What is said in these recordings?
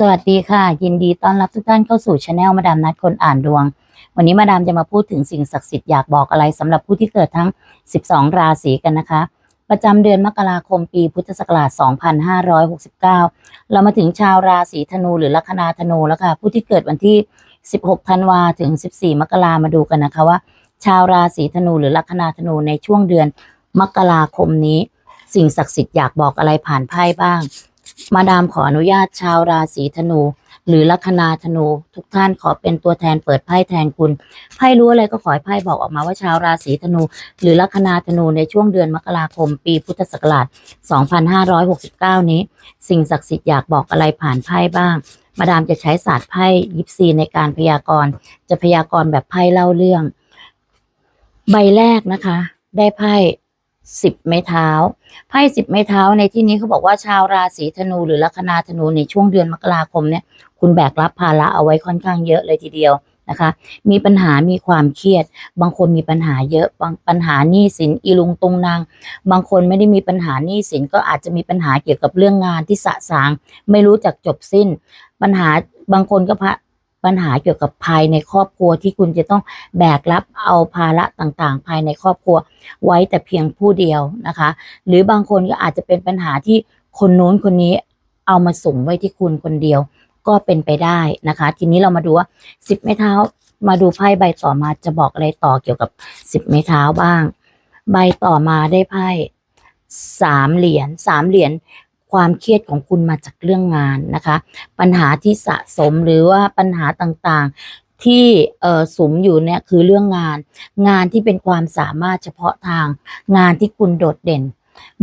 สวัสดีค่ะ ยินดีต้อนรับทุกท่านเข้าสู่ช anel มาดามนัดคนอ่านดวง วันนี้มาดามจะมาพูดถึงสิ่งศักดิ์สิทธิ์อยากบอกอะไรสำหรับผู้ที่เกิดทั้ง 12 ราศีกันนะคะ ประจำเดือนมกราคมปีพุทธศักราช 2569 เรามาถึงชาวราศีธนูหรือลัคนาธนูแล้วค่ะ ผู้ที่เกิดวันที่ 16 ธันวาถึง 14 มกรามาดูกันนะคะว่า ชาวราศีธนูหรือลัคนาธนูในช่วงเดือนมกราคมนี้ สิ่งศักดิ์สิทธิ์อยากบอกอะไรผ่านไพ่บ้าง มาดามขออนุญาตชาวราศีธนู หรือลัคนาธนู ทุกท่านขอเป็นตัวแทนเปิดไพ่แทนคุณไพ่รู้อะไรก็ขอให้ไพ่บอกออกมาว่าชาวราศีธนู หรือลัคนาธนูในช่วงเดือนมกราคม ปีพุทธศักราช 2569 นี้ สิ่งศักดิ์สิทธิ์อยากบอกอะไรผ่านไพ่บ้าง มาดามจะใช้ศาสตร์ไพ่ยิปซีในการพยากรณ์ จะพยากรณ์แบบไพ่เล่าเรื่อง ใบแรกนะคะ ได้ไพ่ สิบไม้เท้าไพ่สิบไม้เท้าในที่นี้เขาบอกว่าชาวราศีธนูหรือลัคนาธนูในช่วงเดือนมกราคมเนี่ย คุณแบกรับภาระเอาไว้ค่อนข้างเยอะเลยทีเดียวนะคะ มีปัญหามีความเครียด บางคนมีปัญหาเยอะบางปัญหาหนี้สินอีลุงตุงนางบางคนไม่ได้มีปัญหาหนี้สินก็อาจจะมีปัญหาเกี่ยวกับเรื่องงานที่สะสาง ไม่รู้จักจบสิ้น ปัญหาบางคนก็พะ ปัญหาเกี่ยวกับภายในครอบครัวที่คุณจะต้องแบกรับเอาภาระต่างๆ ภายในครอบครัวไว้แต่เพียงผู้เดียวนะคะ หรือบางคนก็อาจจะเป็นปัญหาที่คนโน้นคนนี้เอามาส่งไว้ที่คุณคนเดียวก็เป็นไปได้นะคะ ทีนี้เรามาดูว่าสิบไม้เท้ามาดูไพ่ใบต่อมาจะบอกอะไรต่อเกี่ยวกับสิบไม้เท้าบ้าง ใบต่อมาได้ไพ่สามเหรียญสามเหรียญ ความเครียดของคุณมาจากเรื่องงานนะคะ ปัญหาที่สะสมหรือว่าปัญหาต่างๆที่เออสมอยู่เนี่ยคือเรื่องงาน งานที่เป็นความสามารถเฉพาะทาง งานที่คุณโดดเด่น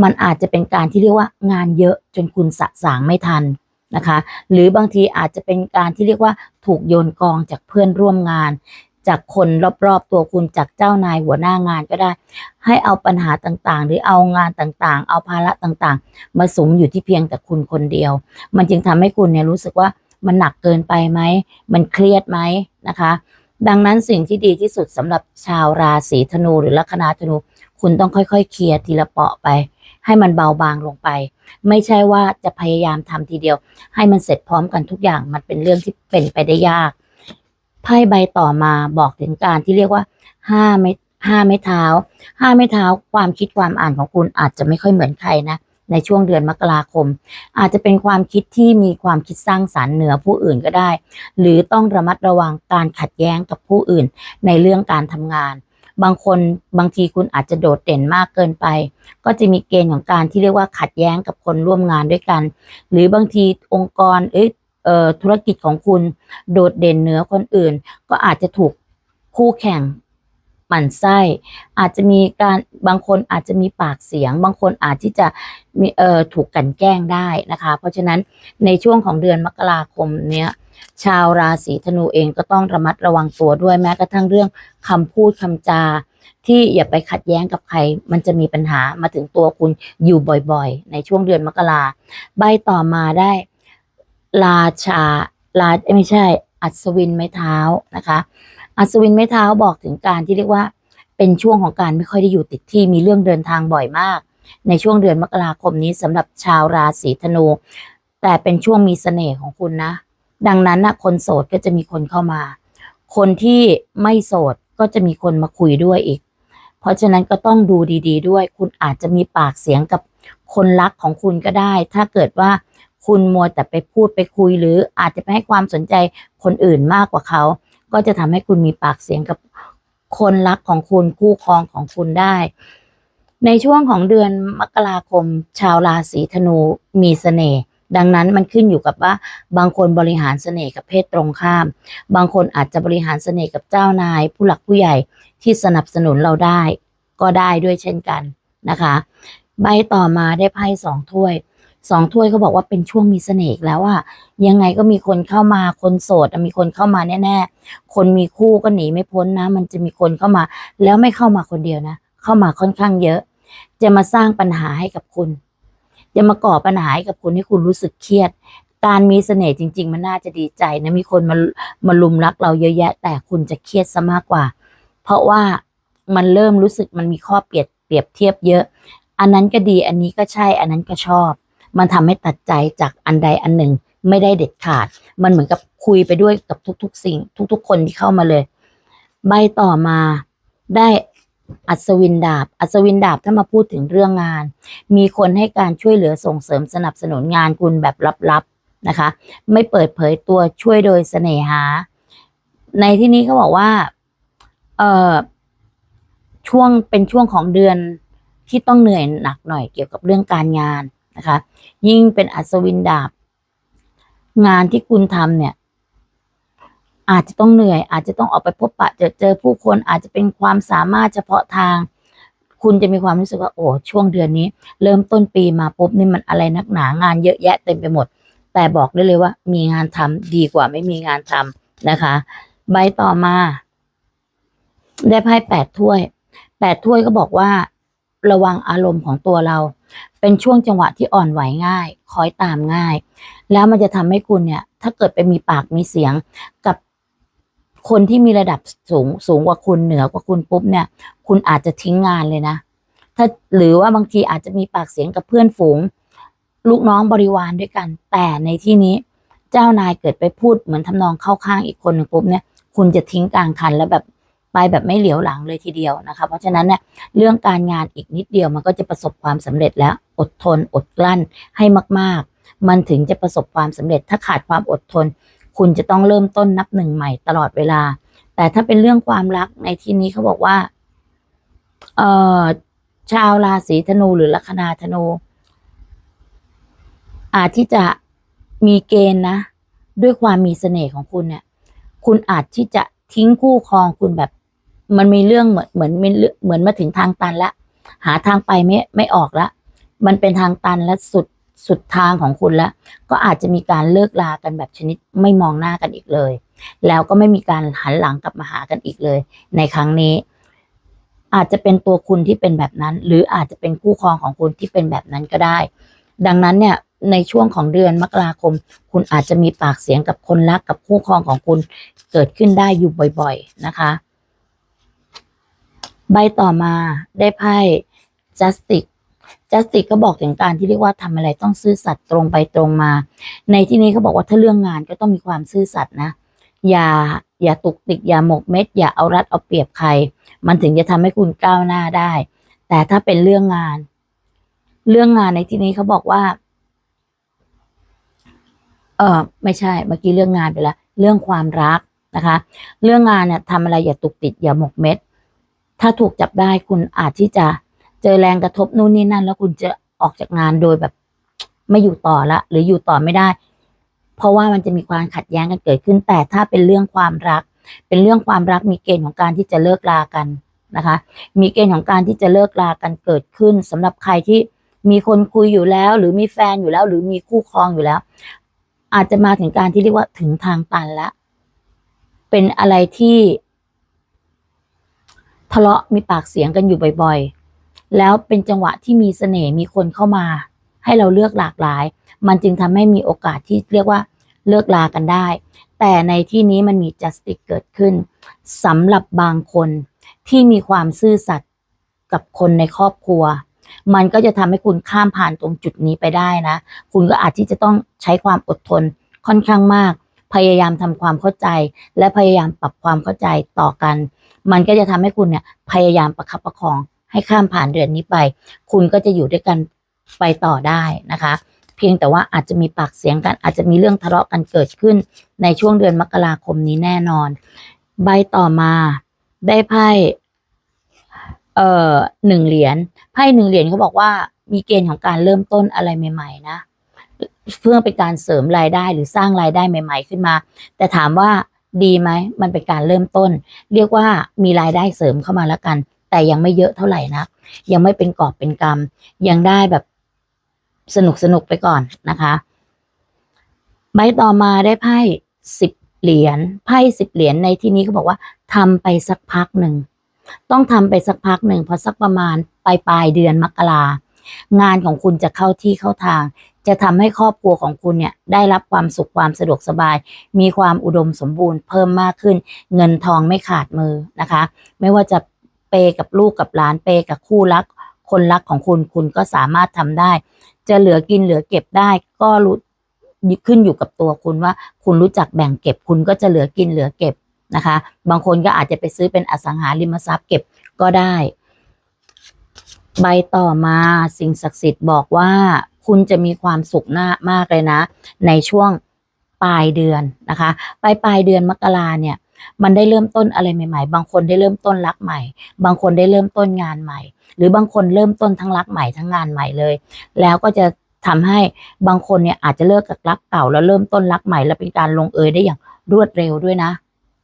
มันอาจจะเป็นการที่เรียกว่างานเยอะจนคุณสะสางไม่ทันนะคะ หรือบางทีอาจจะเป็นการที่เรียกว่าถูกโยนกองจากเพื่อนร่วมงาน จากคนรอบๆตัวคุณจากเจ้านายหัวหน้างานก็ได้ ให้เอาปัญหาต่างๆ หรือเอางานต่างๆ เอาภาระต่างๆ มาสมอยู่ที่เพียงแต่คุณคนเดียว มันจึงทำให้คุณเนี่ยรู้สึกว่ามันหนักเกินไปไหม มันเครียดไหมนะคะ ดังนั้นสิ่งที่ดีที่สุดสำหรับชาวราศีธนูหรือลัคนาธนู คุณต้องค่อยๆ เคลียร์ทีละเปาะไป ให้มันเบาบางลงไป ไม่ใช่ว่าจะพยายามทำทีเดียว ให้มันเสร็จพร้อมกันทุกอย่างมันเป็นเรื่องที่เป็นไปได้ยาก ไพ่ใบต่อมาบอกถึงการที่เรียกว่าห้าไม้ห้าไม้เท้าห้าไม้เท้าความคิดความอ่านของคุณอาจจะไม่ค่อยเหมือนใครนะในช่วงเดือนมกราคม อาจจะเป็นความคิดที่มีความคิดสร้างสารรค์เหนือผู้อื่นก็ได้ หรือต้องระมัดระวังการขัดแย้งกับผู้อื่น ในเรื่องการทำงาน บางคนบางทีคุณอาจจะโดดเด่นมากเกินไป ก็จะมีเกณฑ์ของการที่เรียกว่าขัดแย้งกับคนร่วมงานด้วยกัน หรือบางทีองค์กรเอ้ย ธุรกิจของคุณโดดเด่นเหนือคนอื่น ก็อาจจะถูกคู่แข่งหมั่นไส้ อาจจะมีการบางคนอาจจะมีปากเสียง บางคนอาจที่จะมีเอ่อถูกกันแกล้งได้นะคะ เพราะฉะนั้นในช่วงของเดือนมกราคมเนี้ยชาวราศีธนูเองก็ต้องระมัดระวังตัวด้วยแม้กระทั่งเรื่องคำพูดคำจา ที่อย่าไปขัดแย้งกับใคร มันจะมีปัญหามาถึงตัวคุณอยู่บ่อยๆ ในช่วงเดือนมกราใบต่อมาได้ ราชาลาไม่ใช่ อัศวินไม้เท้านะคะ อัศวินไม้เท้าบอกถึงการที่เรียกว่าเป็นช่วงของการไม่ค่อยได้อยู่ติดที่มีเรื่องเดินทางบ่อยมาก ในช่วงเดือนมกราคมนี้สำหรับชาวราศีธนู แต่เป็นช่วงมีเสน่ห์ของคุณนะ ดังนั้นนะคนโสดก็จะมีคนเข้ามา คนที่ไม่โสดก็จะมีคนมาคุยด้วยอีก เพราะฉะนั้นก็ต้องดูดี ๆ ด้วย คุณอาจจะมีปากเสียงกับคนรักของคุณก็ได้ ถ้าเกิดว่า คุณมัวแต่ไปพูดไปคุย หรืออาจจะไปให้ความสนใจคนอื่นมากกว่าเขา ก็จะทำให้คุณมีปากเสียงกับคนรักของคุณคู่ครองของคุณได้ ในช่วงของเดือนมกราคม ชาวราศีธนูมีเสน่ห์ดังนั้นมันขึ้นอยู่กับว่าบางคนบริหารเสน่ห์กับเพศตรงข้าม บางคนอาจจะบริหารเสน่ห์กับเจ้านาย ผู้หลักผู้ใหญ่ที่สนับสนุนเราได้ ก็ได้ด้วยเช่นกันนะคะ ใบต่อมาได้ไพ่สองถ้วย สองถ้วยเขาบอกว่าเป็นช่วงมีเสน่ห์แล้วอะยังไงก็มีคนเข้ามาคนโสดมีคนเข้ามาแน่ๆ คนมีคู่ก็หนีไม่พ้นนะ มันจะมีคนเข้ามา แล้วไม่เข้ามาคนเดียวนะ เข้ามาค่อนข้างเยอะ จะมาสร้างปัญหาให้กับคุณ จะมาก่อปัญหาให้กับคุณให้คุณรู้สึกเครียด การมีเสน่ห์จริง ๆ มันน่าจะดีใจนะมีคนมามาลุมรักเราเยอะแยะ แต่คุณจะเครียดซะมากกว่า เพราะว่ามันเริ่มรู้สึกมันมีข้อเปรียบเปรียบเทียบเยอะ อันนั้นก็ดีอันนี้ก็ใช่อันนั้นก็ชอบ มันทำให้ตัดใจจากอันใดอันหนึ่งไม่ได้เด็ดขาด มันเหมือนกับคุยไปด้วยกับทุก ๆ สิ่ง ทุก ๆ คนที่เข้ามาเลย ใบต่อมาได้อัศวินดาบ อัศวินดาบถ้ามาพูดถึงเรื่องงาน มีคนให้การช่วยเหลือส่งเสริมสนับสนุนงานคุณแบบลับๆนะคะ ไม่เปิดเผยตัวช่วยโดยเสน่หา ในที่นี้เขาบอกว่าเออช่วงเป็นช่วงของเดือนที่ต้องเหนื่อยหนักหน่อยเกี่ยวกับเรื่องการงาน นะคะ ยิ่งเป็นอัศวินดาบ งานที่คุณทำเนี่ย อาจจะต้องเหนื่อย อาจจะต้องออกไปพบปะเจอเจอผู้คนอาจจะเป็นความสามารถเฉพาะทาง คุณจะมีความรู้สึกว่าโอ้ช่วงเดือนนี้ เริ่มต้นปีมาปุ๊บนี่มันอะไรนักหนางานเยอะแยะเต็มไปหมด แต่บอกได้เลยว่า มีงานทำดีกว่าไม่มีงานทำนะคะ ใบต่อมา ได้ไพ่แปดถ้วยแปดถ้วยก็บอกว่า ระวังอารมณ์ของตัวเรา เป็นช่วงจังหวะที่อ่อนไหวง่าย คอยตามง่าย แล้วมันจะทำให้คุณเนี่ย ถ้าเกิดไปมีปากมีเสียงกับคนที่มีระดับสูงสูงกว่าคุณเหนือกว่าคุณปุ๊บเนี่ย คุณอาจจะทิ้งงานเลยนะ ถ้าหรือว่าบางทีอาจจะมีปากเสียงกับเพื่อนฝูง ลูกน้องบริวารด้วยกัน แต่ในที่นี้เจ้านายเกิดไปพูดเหมือนทำนองเข้าข้างอีกคนหนึ่งปุ๊บเนี่ย คุณจะทิ้งกลางคันแล้วแบบ ไปแบบไม่เหลียวหลังเลยทีเดียวนะคะ เพราะฉะนั้นเนี่ยเรื่องการงานอีกนิดเดียวมันก็จะประสบความสำเร็จแล้วอดทนอดกลั้นให้มาก ๆ มันถึงจะประสบความสำเร็จ ถ้าขาดความอดทน คุณจะต้องเริ่มต้นนับหนึ่งใหม่ตลอดเวลา แต่ถ้าเป็นเรื่องความรักในที่นี้เขาบอกว่าเอ่อชาวราศีธนูหรือลัคนาธนู อาจที่จะมีเกณฑ์นะ ด้วยความมีเสน่ห์ของคุณเนี่ย คุณอาจที่จะทิ้งคู่ครองคุณแบบ มันมีเรื่องเหมือนเหมือนมีเรื่องเหมือนมาถึงทางตันละหาทางไปไม่ไม่ออกละมันเป็นทางตันและสุดสุดทางของคุณแล้วก็อาจจะมีการเลิกลากันแบบชนิดไม่มองหน้ากันอีกเลย แล้วก็ไม่มีการหันหลังกลับมาหากันอีกเลย ในครั้งนี้ อาจจะเป็นตัวคุณที่เป็นแบบนั้น หรืออาจจะเป็นคู่ครองของคุณที่เป็นแบบนั้นก็ได้ ดังนั้นเนี่ยในช่วงของเดือนมกราคม คุณอาจจะมีปากเสียงกับคนรักกับคู่ครองของคุณเกิดขึ้นได้อยู่บ่อย ๆนะคะ ใบต่อมาได้ไพ่ justice justice ก็บอกถึงการที่เรียกว่าทำอะไรต้องซื่อสัตย์ตรงไปตรงมา ในที่นี้เขาบอกว่าถ้าเรื่องงานก็ต้องมีความซื่อสัตย์นะ อย่าอย่าตุกติกอย่าหมกเม็ด อย่าเอารัดเอาเปรียบใคร มันถึงจะทำให้คุณก้าวหน้าได้ แต่ถ้าเป็นเรื่องงาน เรื่องงานในที่นี้เขาบอกว่า เออไม่ใช่ เมื่อกี้เรื่องงานไปแล้วเรื่องความรักนะคะ เรื่องงานเนี่ยทำอะไรอย่าตุกติดอย่าหมกเม็ด ถ้าถูกจับได้คุณอาจที่จะเจอแรงกระทบนู่นนี่นั่น แล้วคุณจะออกจากงานโดยแบบ ไม่อยู่ต่อละ หรืออยู่ต่อไม่ได้ เพราะว่ามันจะมีความขัดแย้งกันเกิดขึ้น แต่ถ้าเป็นเรื่องความรัก เป็นเรื่องความรักมีเกณฑ์ของการที่จะเลิกลากันนะคะ มีเกณฑ์ของการที่จะเลิกลากันเกิดขึ้นสำหรับใครที่มีคนคุยอยู่แล้ว หรือมีแฟนอยู่แล้ว หรือมีคู่ครองอยู่แล้ว อาจจะมาถึงการที่เรียกว่าถึงทางตันล้วเป็นอะไรที่ ทะเลาะมีปากเสียงกันอยู่บ่อยๆ แล้วเป็นจังหวะที่มีเสน่ห์มีคนเข้ามา ให้เราเลือกหลากหลาย มันจึงทำให้มีโอกาสที่เรียกว่าเลิกลากันได้ แต่ในที่นี้มันมี justice เกิดขึ้นสำหรับบางคนที่มีความซื่อสัตย์กับคนในครอบครัว มันก็จะทำให้คุณข้ามผ่านตรงจุดนี้ไปได้นะ คุณก็อาจที่จะต้องใช้ความอดทนค่อนข้างมาก พยายามทำความเข้าใจ และพยายามปรับความเข้าใจต่อกัน มันก็จะทำให้คุณเนี่ยพยายามประคับประคองให้ข้ามผ่านเดือนนี้ไป คุณก็จะอยู่ด้วยกันไปต่อได้นะคะ เพียงแต่ว่าอาจจะมีปากเสียงกัน อาจจะมีเรื่องทะเลาะกันเกิดขึ้นในช่วงเดือนมกราคมนี้แน่นอน ใบต่อมาได้ไพ่เอ่อหนึ่งเหรียญไพ่หนึ่งเหรียญเขาบอกว่ามีเกณฑ์ของการเริ่มต้นอะไรใหม่ ๆ นะ เพื่อเป็นการเสริมรายได้หรือสร้างรายได้ใหม่ ๆ ขึ้นมา แต่ถามว่า ดีไหมมันเป็นการเริ่มต้น เรียกว่ามีรายได้เสริมเข้ามาแล้วกัน แต่ยังไม่เยอะเท่าไหร่นะยังไม่เป็นกอบเป็นกำยังได้แบบสนุกสนุกไปก่อนนะคะ ใบต่อมาได้ไพ่สิบเหรียญไพ่สิบเหรียญในที่นี้เขาบอกว่าทำไปสักพักหนึ่งต้องทำไปสักพักหนึ่งพอสักประมาณปลายปลายเดือนมกรางานของคุณจะเข้าที่เข้าทาง จะทำให้ครอบครัวของคุณเนี่ยได้รับความสุขความสะดวกสบาย มีความอุดมสมบูรณ์เพิ่มมากขึ้น เงินทองไม่ขาดมือนะคะ ไม่ว่าจะเปกับลูกกับหลานเปกับคู่รัก คนรักของคุณคุณก็สามารถทำได้ จะเหลือกินเหลือเก็บได้ก็รู้ขึ้นอยู่กับตัวคุณว่า คุณรู้จักแบ่งเก็บ คุณก็จะเหลือกินเหลือเก็บนะคะ บางคนก็อาจจะไปซื้อเป็นอสังหาริมทรัพย์เก็บก็ได้ ใบต่อมาสิ่งศักดิ์สิทธิ์บอกว่า คุณจะมีความสุขหน้ามากเลยนะ ในช่วงปลายเดือนนะคะ ปลายปลายเดือนมกราเนี่ย มันได้เริ่มต้นอะไรใหม่ ๆ บางคนได้เริ่มต้นรักใหม่ บางคนได้เริ่มต้นงานใหม่ หรือบางคนเริ่มต้นทั้งรักใหม่ทั้งงานใหม่เลย แล้วก็จะทำให้บางคนเนี่ยอาจจะเลิกกับรักเก่าแล้วเริ่มต้นรักใหม่ แล้วเป็นการลงเอยได้อย่างรวดเร็วด้วยนะ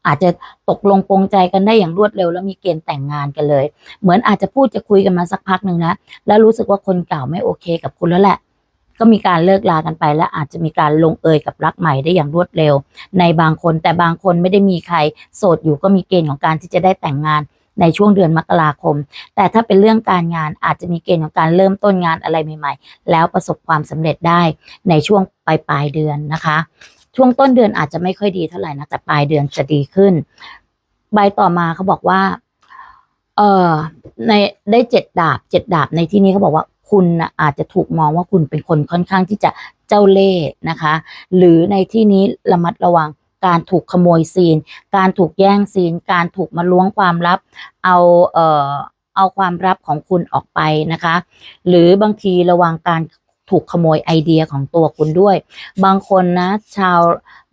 อาจจะตกลงปรงใจกันได้อย่างรวดเร็ว แล้วมีเกณฑ์แต่งงานกันเลย เหมือนอาจจะพูดจะคุยกันมาสักพักหนึ่งนะแล้วรู้สึกว่าคนเก่าไม่โอเคกับคุณแล้วแหละ ก็มีการเลิกลากันไป และอาจจะมีการลงเอยกับรักใหม่ได้อย่างรวดเร็ว ในบางคนแต่บางคนไม่ได้มีใคร โสดอยู่ก็มีเกณฑ์ของการที่จะได้แต่งงานในช่วงเดือนมกราคม แต่ถ้าเป็นเรื่องการงานอาจจะมีเกณฑ์ของการเริ่มต้นงานอะไรใหม่ๆ แล้วประสบความสำเร็จได้ในช่วงปลายปลายๆเดือนนะคะ ช่วงต้นเดือนอาจจะไม่ค่อยดีเท่าไหร่นะแต่ปลายเดือนจะดีขึ้น ใบต่อมาเขาบอกว่า เออในได้เจ็ดดาบเจ็ดดาบในที่นี้เขาบอกว่า คุณนะอาจจะถูกมองว่าคุณเป็นคนค่อนข้างที่จะเจ้าเล่ห์นะคะ หรือในที่นี้ระมัดระวังการถูกขโมยซีน การถูกแย่งซีน การถูกมาล้วงความลับ เอาเอ่อเอาความลับของคุณออกไปนะคะ หรือบางทีระวังการถูกขโมยไอเดียของตัวคุณด้วย บางคนนะ ชาว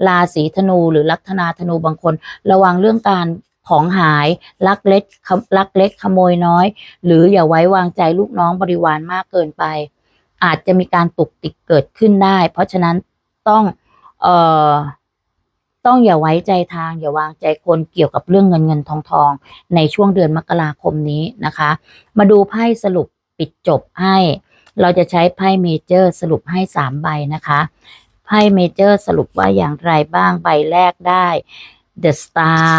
ราศีธนูหรือลัคนาธนูบางคน ระวังเรื่องการ ของหายลักเล็กลักเล็กขโมยน้อย หรืออย่าไว้วางใจลูกน้องบริวารมากเกินไป อาจจะมีการตุกติกเกิดขึ้นได้ เพราะฉะนั้นต้องเอ่อต้องอย่าไว้ใจทาง อย่าวางใจคนเกี่ยวกับเรื่องเงินเงินทองทองในช่วงเดือนมกราคมนี้นะคะ มาดูไพ่สรุปปิดจบให้ เราจะใช้ไพ่เมเจอร์สรุปให้สามใบนะคะไพ่เมเจอร์สรุปว่าอย่างไรบ้างใบแรกได้ The Star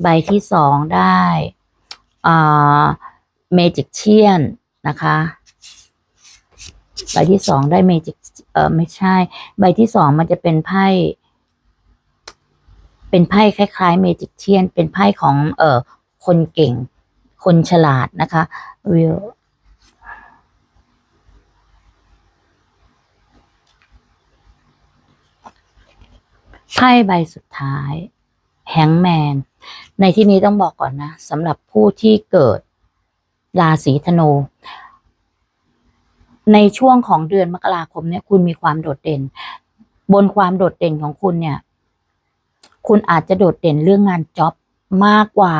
ใบที่สองได้อ่า Magician นะคะ ใบที่สองได้ Magic เออไม่ใช่ ใบที่สองมันจะเป็นไพ่เป็นไพ่คล้ายๆ Magician เป็นไพ่ของเอ่อคนเก่ง คนฉลาดนะคะวิวไพ่ใบสุดท้าย แฮงแมน ในที่นี้ต้องบอกก่อนนะสำหรับผู้ที่เกิดราศีธนู ในช่วงของเดือนมกราคมเนี่ย คุณมีความโดดเด่น บนความโดดเด่นของคุณเนี่ย คุณอาจจะโดดเด่นเรื่องงานจ็อบมากกว่า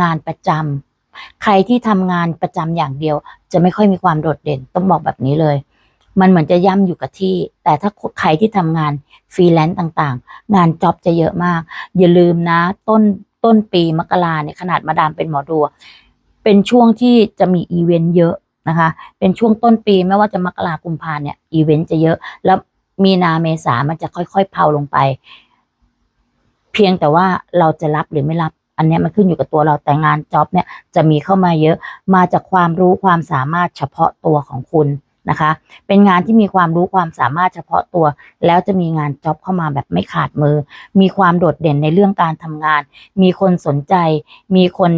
งานประจำใครที่ทำงานประจำอย่างเดียว จะไม่ค่อยมีความโดดเด่น ต้องบอกแบบนี้เลย มันเหมือนจะย่ำอยู่กับที่ แต่ถ้าใครที่ทำงานฟรีแลนซ์ต่างๆ งานจ็อบจะเยอะมาก อย่าลืมนะ ต้นต้นปีมกราเนี่ยขนาดมาดามเป็นหมอดู เป็นช่วงที่จะมีอีเวนต์เยอะนะคะ เป็นช่วงต้นปีไม่ว่าจะมกรากุมภาเนี่ยอีเวนต์จะเยอะ แล้วมีนาเมษามันจะค่อยๆเพาลงไป เพียงแต่ว่าเราจะรับหรือไม่รับอันนี้มันขึ้นอยู่กับตัวเราแต่งานจ็อบเนี่ยจะมีเข้ามาเยอะมาจากความรู้ความสามารถเฉพาะตัวของคุณ นะคะ เป็นงานที่มีความรู้ความสามารถเฉพาะตัว แล้วจะมีงานจ็อบเข้ามาแบบไม่ขาดมือ มีความโดดเด่นในเรื่องการทำงาน มีคนสนใจ มีคน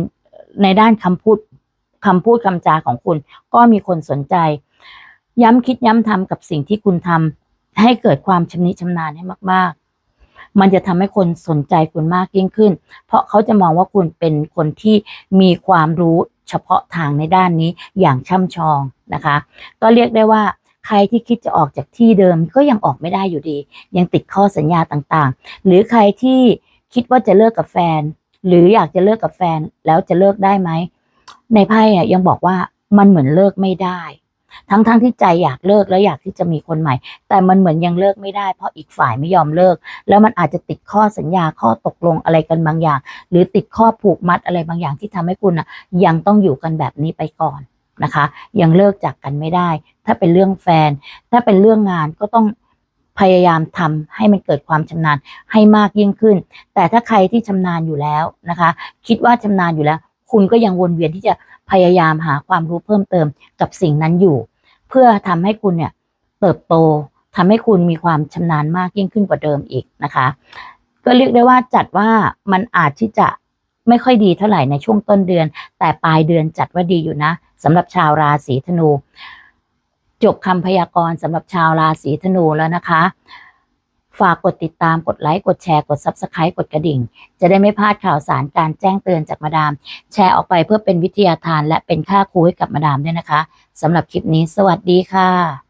ในด้านคำพูดคำพูดคำจาของคุณ ก็มีคนสนใจ ย้ำคิดย้ำทำกับสิ่งที่คุณทำให้เกิดความชำนิชำนาญให้มาก ๆมันจะทำให้คนสนใจคุณมากยิ่งขึ้น เพราะเขาจะมองว่าคุณเป็นคนที่มีความรู้ เฉพาะทางในด้านนี้อย่างช่ำชองนะคะ ก็เรียกได้ว่าใครที่คิดจะออกจากที่เดิมก็ยังออกไม่ได้อยู่ดี ยังติดข้อสัญญาต่างๆ หรือใครที่คิดว่าจะเลิกกับแฟน หรืออยากจะเลิกกับแฟนแล้วจะเลิกได้ไหมในไพ่ยังบอกว่ามันเหมือนเลิกไม่ได้ ทั้งๆทที่ใจอยากเลิกแล้วอยากที่จะมีคนใหม่ แต่มันเหมือนยังเลิกไม่ได้ เพราะอีกฝ่ายไม่ยอมเลิก แล้วมันอาจจะติดข้อสัญญาข้อตกลงอะไรกันบางอย่าง หรือติดข้อผูกมัดอะไรบางอย่างที่ทำให้คุณอะ ยังต้องอยู่กันแบบนี้ไปก่อนนะคะ ยังเลิกจากกันไม่ได้ ถ้าเป็นเรื่องแฟน ถ้าเป็นเรื่องงานก็ต้องพยายามทำให้มันเกิดความชำนาญให้มากยิ่งขึ้น แต่ถ้าใครที่ชำนาญอยู่แล้วนะคะ คิดว่าชำนาญอยู่แล้ว คุณก็ยังวนเวียนที่จะ พยายามหาความรู้เพิ่มเติมกับสิ่งนั้นอยู่ เพื่อทำให้คุณเนี่ยเติบโตทำให้คุณมีความชำนาญมากยิ่งขึ้นกว่าเดิมอีกนะคะ ก็เรียกได้ว่าจัดว่ามันอาจที่จะไม่ค่อยดีเท่าไหร่ในช่วงต้นเดือน แต่ปลายเดือนจัดว่าดีอยู่นะสำหรับชาวราศีธนู จบคำพยากรณ์สำหรับชาวราศีธนูแล้วนะคะ ฝากกดติดตามกดไลค์ กดแชร์ กด Subscribe กดกระดิ่ง จะได้ไม่พลาดข่าวสารการแจ้งเตือนจากมาดาม แชร์ออกไปเพื่อเป็นวิทยาทาน และเป็นค่าครูให้กับมาดามด้วยนะคะสำหรับคลิปนี้ สวัสดีค่ะ